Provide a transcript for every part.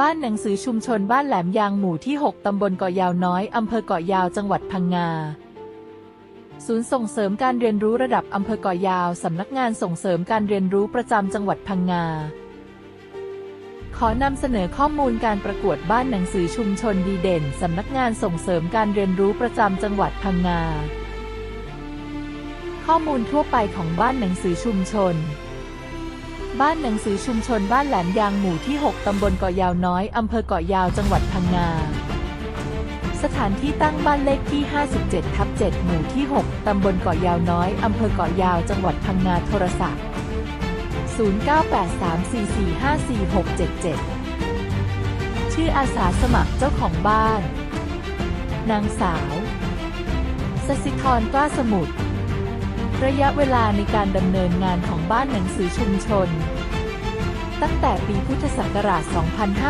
บ้านหนังสือชุมชนบ้านแหลมยางหมู่ที่ 6 ตำบลเกาะยาวน้อย อำเภอเกาะยาว จังหวัดพังงา ศูนย์ส่งเสริมการเรียนรู้ระดับอำเภอเกาะยาว สำนักงานส่งเสริมการเรียนรู้ประจำจังหวัดพังงา ขอนำเสนอข้อมูลการประกวดบ้านหนังสือชุมชนดีเด่น สำนักงานส่งเสริมการเรียนรู้ประจำจังหวัดพังงา ข้อมูลทั่วไปของบ้านหนังสือชุมชน บ้านหนังสือชุมชนบ้านแหลมยางหมู่ที่ 6 ตำบลเกาะยาวน้อย อำเภอเกาะยาว จังหวัดพังงา สถานที่ตั้งบ้านเลขที่ 57 ทับ 7 หมู่ที่ 6 ตำบลเกาะยาวน้อย อำเภอเกาะยาว จังหวัดพังงา โทรศัพท์ 0983445677 ชื่ออาสาสมัครเจ้าของบ้าน นางสาว สสิธรกล้าสมุทร ระยะเวลาในการดำเนินงานของบ้านหนังสือชุมชน ตั้งแต่ปีพุทธศักราช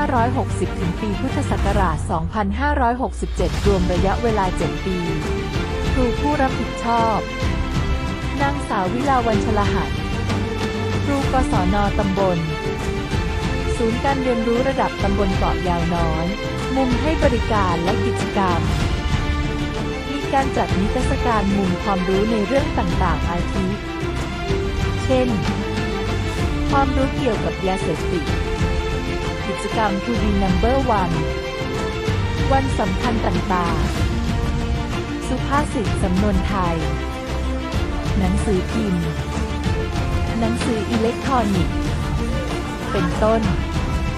2560 ถึงปีพุทธศักราช 2567 รวมระยะเวลา 7 ปี ครูผู้รับผิดชอบ นางสาววิลาวันชลหัสครูกศนตำบล ศูนย์การเรียนรู้ระดับตำบลเกาะยาวน้อย มุมให้บริการและกิจกรรม การจัดนิทรรศการมุมความรู้ในเรื่องต่างๆ อาทิ เช่น ความรู้เกี่ยวกับยาเสพติด กิจกรรม To be number one วันสำคัญต่างๆ สุภาษิตสำนวนไทย หนังสือพิมพ์ หนังสืออิเล็กทรอนิกส์ เป็นต้น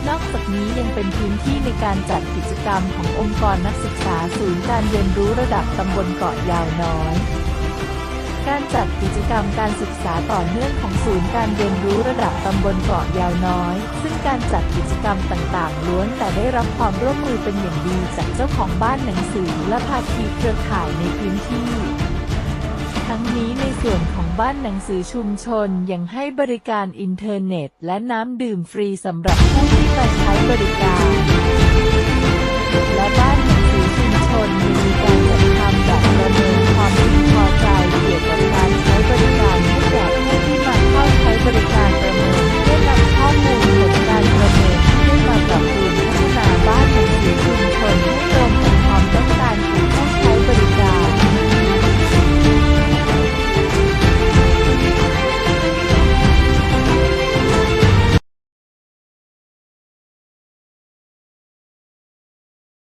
นอกจากนี้ยังเป็นพื้นที่ในการจัดกิจกรรมขององค์กรนักศึกษาศูนย์การเรียนรู้ระดับตำบลเกาะยาวน้อยการจัดกิจกรรมการศึกษาต่อเนื่องของศูนย์การเรียนรู้ระดับตำบลเกาะยาวน้อย ซึ่งการจัดกิจกรรมต่างๆ ล้วนแต่ได้รับความร่วมมือเป็นอย่างดีจากเจ้าของบ้านหนังสือและภาคีเครือข่ายในพื้นที่ ทั้งนี้ใน บ้านหนังสือชุมชนยังให้บริการอินเทอร์เน็ต และน้ำดื่มฟรีสำหรับผู้ที่มาใช้บริการ